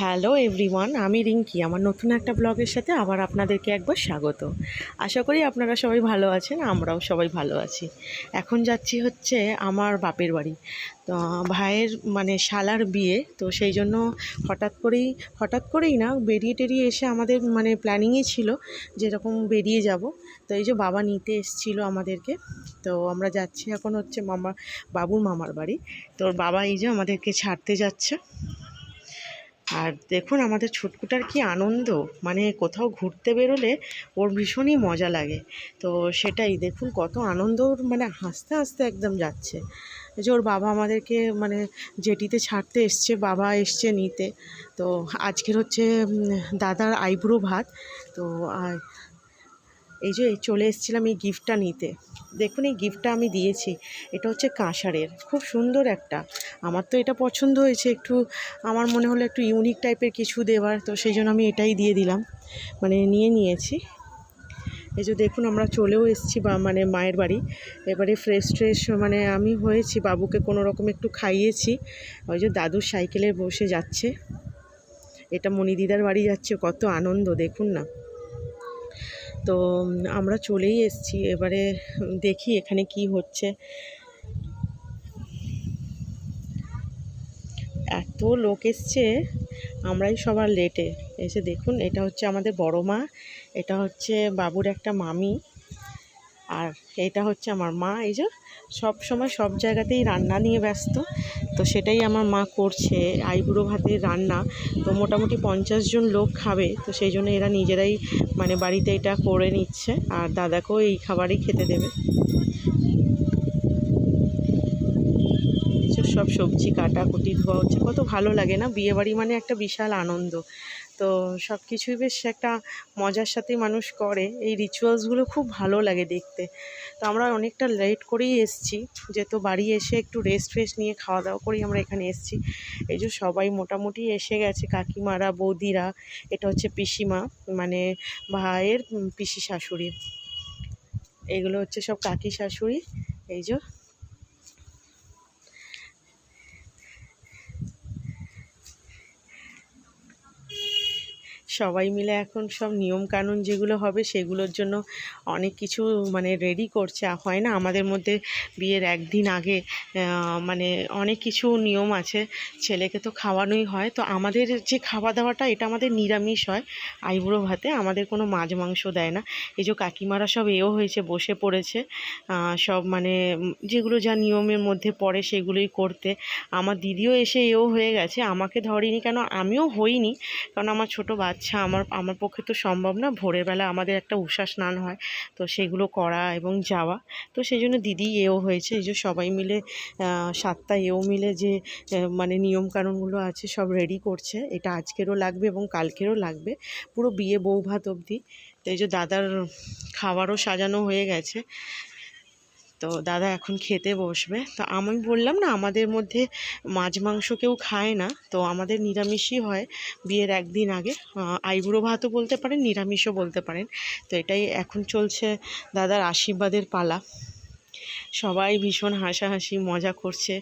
Hello everyone, আমি রিঙ্কি। আমার নতুন একটা ব্লগের সাথে আবার আপনাদেরকে একবার স্বাগত। আশা করি আপনারা সবাই ভালো আছেন, আমরাও সবাই ভালো আছি। এখন যাচ্ছি হচ্ছে আমার বাপের বাড়ি। তো ভাইয়ের মানে শালার বিয়ে, তো সেই জন্য হঠাৎ করেই হঠাৎ করেই না, বেরিয়ে টেরিয়ে এসে আমাদের মানে প্ল্যানিংই ছিল যেরকম বেরিয়ে যাব। তো এই যে বাবা নিতে এসেছিল আমাদেরকে, তো আমরা যাচ্ছি এখন হচ্ছে মামা, বাবুর মামার বাড়ি। তো বাবা এই যে আমাদেরকে ছাড়তে যাচ্ছে। আর দেখুন, আমাদের ছুটকুটার কি আনন্দ। মানে কোথাও ঘুরতে বেরোলে ওর ভীষণই মজা লাগে। তো সেটাই, দেখুন কত আনন্দ মানে হাসতে হাসতে একদম যাচ্ছে। যে ওর বাবা আমাদেরকে মানে জেটিতে ছাড়তে এসছে, বাবা এসছে নিতে। তো আজকের হচ্ছে দাদার আইব্রো ভাত। তো আর এই যে চলে এসেছিলাম এই গিফটটা নিতে। দেখুন এই গিফটটা আমি দিয়েছি, এটা হচ্ছে কাঁসারের, খুব সুন্দর একটা। আমার তো এটা পছন্দ হয়েছে, একটু আমার মনে হলো একটু ইউনিক টাইপের কিছু দেওয়ার, তো সেই জন্য আমি এটাই দিয়ে দিলাম। মানে নিয়ে নিয়েছি। এই যে দেখুন আমরা চলেও এসেছি বা মানে মায়ের বাড়ি, এবারে ফ্রেশ ট্রেশ মানে আমি হয়েছি, বাবুকে কোনো রকম একটু খাইয়েছি। ওই যে দাদুর সাইকেলে বসে যাচ্ছে। এটা মণিদিদার বাড়ি যাচ্ছে, কত আনন্দ, দেখুন না। তো আমরা চলেই এসছি। এবারে দেখি এখানে কি হচ্ছে। এত লোক এসছে, আমরাই সবার লেটে এসে দেখুন, এটা হচ্ছে আমাদের বড় মা, এটা হচ্ছে বাবুর একটা মামি। আর এটা হচ্ছে আমার মা, এই যে সব সময় সব জায়গাতেই রান্না নিয়ে ব্যস্ত। তো সেটাই আমার মা করছে, আইবুড়ো ভাতের রান্না। তো মোটামুটি পঞ্চাশ জন লোক খাবে, তো সেই জন্য এরা নিজেরাই মানে বাড়িতে এটা করে নিচ্ছে। আর দাদাকেও এই খাবারই খেতে দেবে। সব সবজি কাটাকুটি ধোয়া হচ্ছে। কত ভালো লাগে না? বিয়েবাড়ি মানে একটা বিশাল আনন্দ। তো সব কিছুই বেশ একটা মজার সাথেই মানুষ করে। এই রিচুয়ালসগুলো খুব ভালো লাগে দেখতে। তো আমরা অনেকটা লেট করেই এসেছি। যেহেতু বাড়ি এসে একটু রেস্ট ফেস্ট নিয়ে খাওয়া দাওয়া করেই আমরা এখানে এসেছি। এই যে সবাই মোটামুটি এসে গেছে, কাকিমারা, বৌদিরা, এটা হচ্ছে পিসিমা মানে ভাইয়ের পিসি শাশুড়ি। এগুলো হচ্ছে সব কাকি শাশুড়ি। এই যে সবাই মিলে এখন সব নিয়ম কানুন যেগুলো হবে সেগুলোর জন্য অনেক কিছু মানে রেডি করছে। হয় না, আমাদের মধ্যে বিয়ের একদিন আগে মানে অনেক কিছু নিয়ম আছে। ছেলেকে তো খাওয়ানোই হয়। তো আমাদের যে খাওয়া দাওয়াটা এটা আমাদের নিরামিষ হয়। আইবুড়ো ভাতে আমাদের কোনো মাছ মাংস দেয় না। এই যে কাকিমারা সব এও হয়েছে, বসে পড়েছে। সব মানে যেগুলো যা নিয়মের মধ্যে পড়ে সেগুলোই করতে। আমার দিদিও এসে এও হয়ে গেছে। আমাকে ধরেনি কেন? আমিও হইনি। কারণ আমার ছোট বাচ্চা আমার আমার পক্ষে তো সম্ভব না। ভোরের বেলা আমাদের একটা উষা স্নান হয়, তো সেগুলো করা এবং যাওয়া। তো সেই জন্য দিদি এও হয়েছে, এই যে সবাই মিলে সাতটা এও মিলে যে মানে নিয়মকানুনগুলো আছে সব রেডি করছে। এটা আজকেরও লাগবে এবং কালকেরও লাগবে। পুরো বিয়ে বউ ভাত অবধি। তো এই যে দাদার খাবারও সাজানো হয়ে গেছে। তো দাদা এখন খেতে বসবে। তো আমি বললাম না, আমাদের মধ্যে মাছ মাংস কেউ খায় না, তো আমাদের নিরামিষই হয় বিয়ের একদিন আগে। আইবুড়ো ভাতও বলতে পারেন, নিরামিষও বলতে পারেন। তো এটাই এখন চলছে দাদার আশীর্বাদের পালা। সবাই ভীষণ হাসাহাসি, মজা করছে।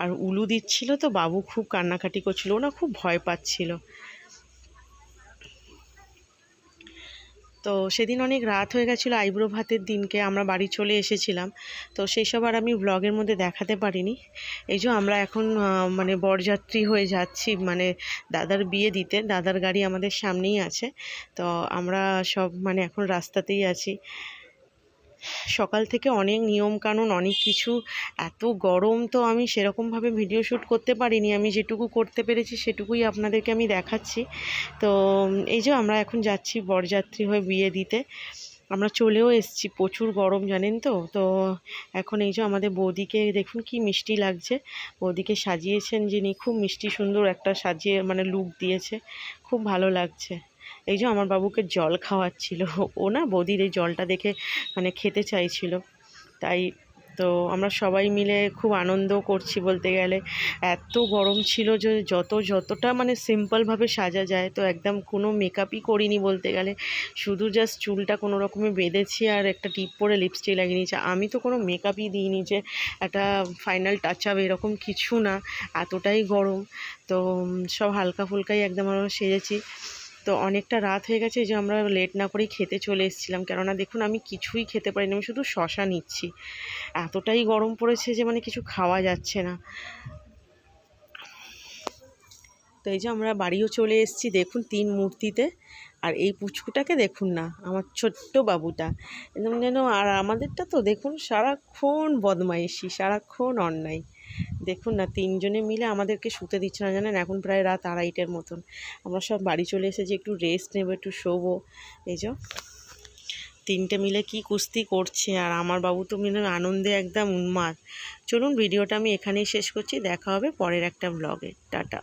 আর উলু দিচ্ছিল তো, বাবু খুব কান্নাকাটি করছিল ওনা খুব ভয় পাচ্ছিল। তো সেদিন অনেক রাত হয়ে গেছিল আইব্রো ভাতের দিনকে আমরা বাড়ি চলে এসেছিলাম। তো সেই সব আর আমি ব্লগের মধ্যে দেখাতে পারিনি। এই যে আমরা এখন মানে বরযাত্রী হয়ে যাচ্ছি মানে দাদার বিয়ে দিতে, দাদার গাড়ি আমাদের সামনেই আছে। তো আমরা সব মানে এখন রাস্তাতেই আছি। সকাল থেকে অনেক নিয়মকানুন, অনেক কিছু। এত গরম তো আমি সেরকমভাবে ভিডিও শ্যুট করতে পারিনি। আমি যেটুকু করতে পেরেছি সেটুকুই আপনাদেরকে আমি দেখাচ্ছি। তো, এই যে আমরা এখন যাচ্ছি বরযাত্রী হয়ে বিয়ে দিতে। আমরা চলেও এসেছি, প্রচুর গরম, জানেন তো? তো এখন এই যে আমাদের বৌদিকে দেখুন কি মিষ্টি লাগছে। বৌদিকে সাজিয়েছেন যিনি, খুব মিষ্টি সুন্দর একটা সাজিয়ে মানে লুক দিয়েছে। খুব ভালো লাগছে। এই যে আমার বাবুকে জল খাওয়াচ্ছিল। ও না বৌদির এই জলটা দেখে মানে খেতে চাইছিল। তাই তো আমরা সবাই মিলে খুব আনন্দ করছি বলতে গেলে। এত গরম ছিল যে যত যতটা মানে সিম্পলভাবে সাজা যায়, তো একদম কোনো মেকআপই করিনি বলতে গেলে। শুধু জাস্ট চুলটা কোনো রকমে বেঁধেছি আর একটা টিপ পরে লিপস্টিক লাগিয়ে নিয়েছি। আমি তো কোনো মেকআপই দিইনি যে একটা ফাইনাল টাচ আপ এরকম কিছু না, এতটাই গরম। তো সব হালকা ফুলকাই একদম আমরা সেজেছি। তো অনেকটা রাত হয়ে গেছে যে আমরা লেট না করেই খেতে চলে এসেছিলাম। কেননা দেখুন, আমি কিছুই খেতে পারিনি, আমি শুধু শশা নিচ্ছি। এতটাই গরম পড়েছে যে মানে কিছু খাওয়া যাচ্ছে না। তো এই যে আমরা বাড়িও চলে এসেছি, দেখুন তিন মূর্তিতে। আর এই পুচকুটাকে দেখুন না, আমার ছোট্ট বাবুটা। একদম যেন, আর আমাদেরটা তো দেখুন, সারাক্ষণ বদমাইশি, সারাক্ষণ অন্যায়। দেখুন না, তিনজনে মিলে আমাদেরকে শুতে দিচ্ছে না জানেন? এখন প্রায় রাত আড়াইটের মতন। আমরা সব বাড়ি চলে এসেছি, একটু রেস্ট নেব, একটু শোবো। এই যে, তিনটে মিলে কি কুস্তি করছে? আর আমার বাবু তো মিলে আনন্দে একদম উন্মাদ। চলুন, ভিডিওটা আমি এখানেই শেষ করছি, দেখা হবে পরের একটা ব্লগে টাটা।